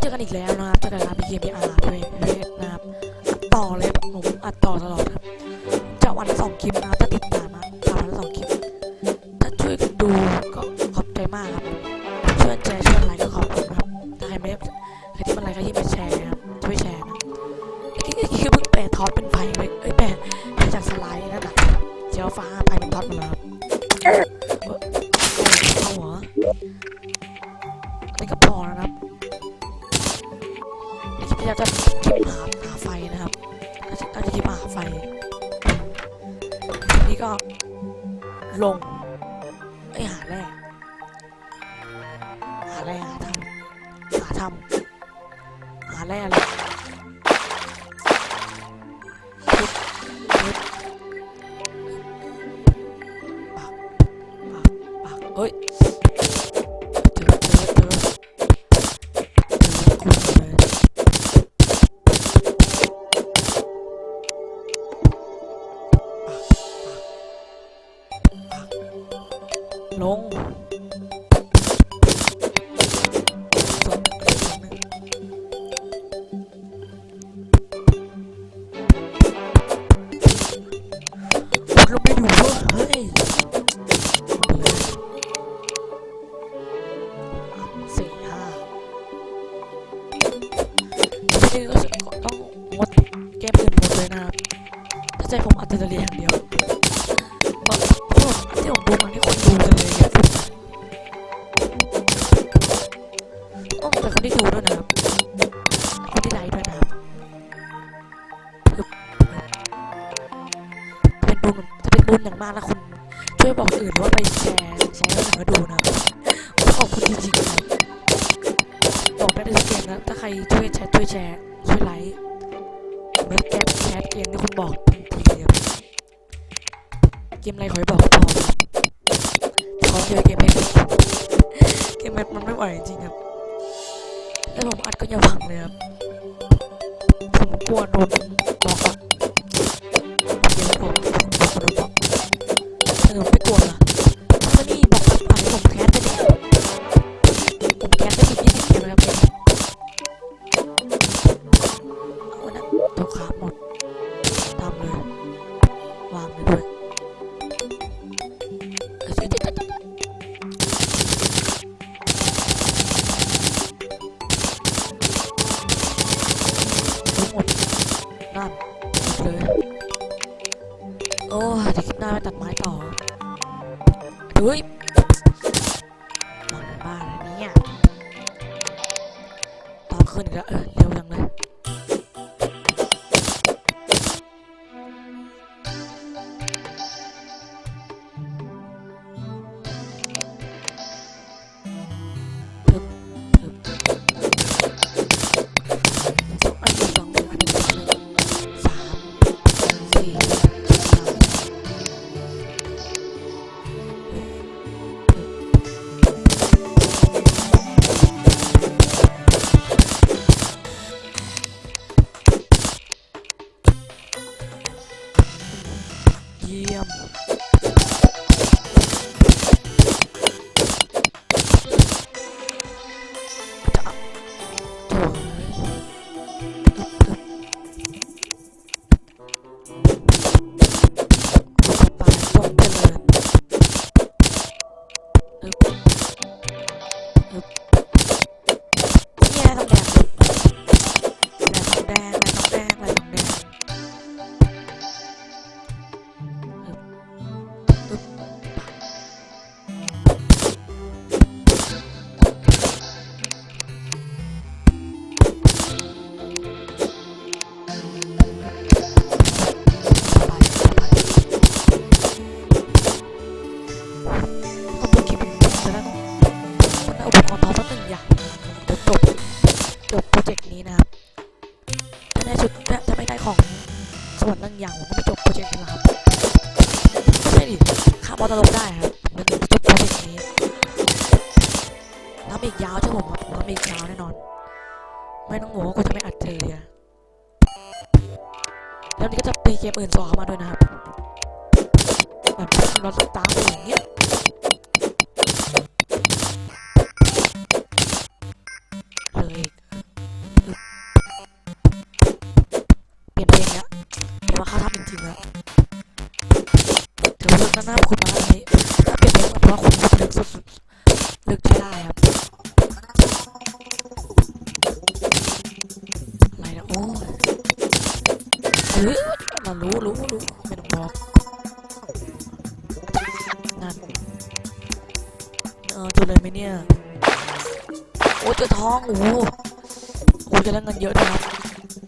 เจอกันอีกแล้วนะครับถ้ากิดเราไปเกมพีอาด้วยนะครับต่อเลยผมอัดต่อตลอดครับจะวันสองคลิปนะครับ หาหาไฟนะครับน่าจะน่าหาไฟ นี่ก็ลงไอหาแร่หาแร่หาทำหาทำหาแร่เลย 龙。 ดูกันเลยเนี่ยโอ้แต่คนที่ดูด้วยนะครับคนที่ไลค์ด้วยนะครับเป็นบุญจะเป็นบุญอย่างมากนะคุณ มแพทเกมแพทมันไม่ไหวจริงครับ แล้วผมอัดก็ยังพังเลยครับ ผมกลัวโดนบล็อกครับเดี๋ยวผมโดนบล็ เนี่ยโอ้เจอทองโอ้โหโอ้จะได้เงินเยอะด้วยครับ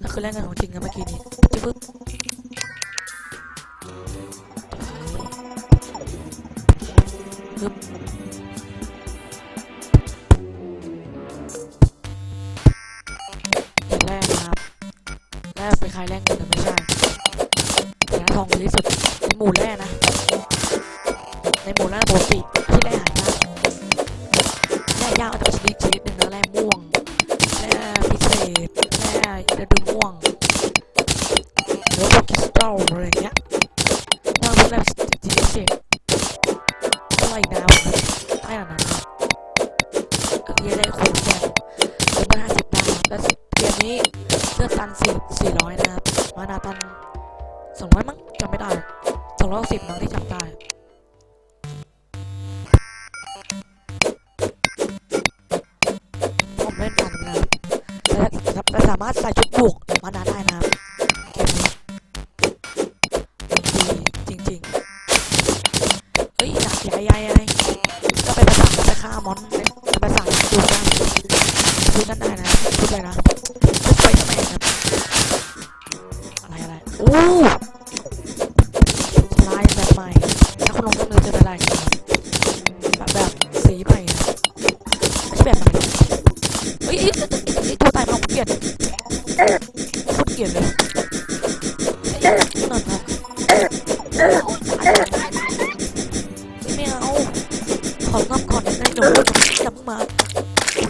นั่นคือแลกเงินของจริงนะเมื่อกี้นี้จิ๊บปึ๊บปึ๊บ แรกฤดูม่วง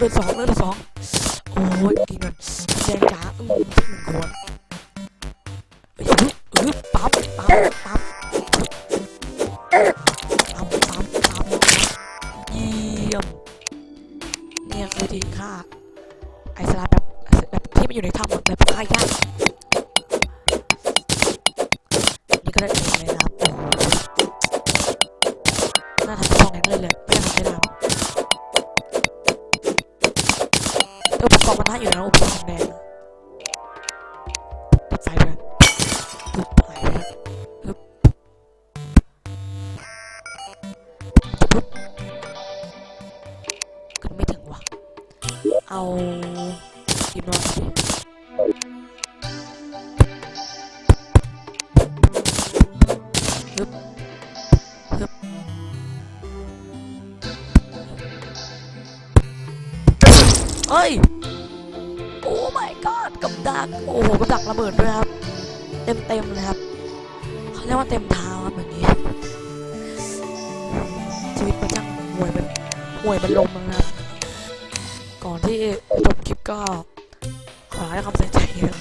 เดือนสองเดือนสองโอ้ยกินเงินแดงจ๋าอืมหนึ่งขวดเฮ้ยเฮ้ยปั๊ปั๊มปั๊ปั๊มปั๊ปั๊มเยี่ยมเนี่ยคือทีฆ่าไอสลัดแบบแบบที่มันอยู่ในถ้ำอะแบบฆ่ายากนี่ก็ได้เองเลยนะครับน่าทำทองแดงเลยเลย แต่อุปกรณ์มันน่าอยู่แล้วอุปกรณ์ทองแดง เอ้ย โอ้ my god กับดัก โอ้โหกับดักระเบิดด้วยครับ เต็มเต็มเลยครับเขาเรียกว่าเต็มเท้าครับแบบนี้ ชีวิตมันช่างห่วยเป็นห่วยเป็นลมนะครับ ก่อนที่จบคลิปก็ขอให้คำใส่ใจครับ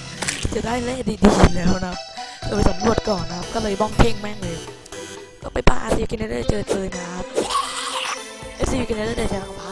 จะได้เล่ดีๆแล้วนะครับจะไปสำรวจก่อนนะครับ ก็เลยบ้องเพ่งแม่งเลย ก็ไปปาซีกินได้เจอเจอนะครับเอซีกินได้เจอเจอกันครับ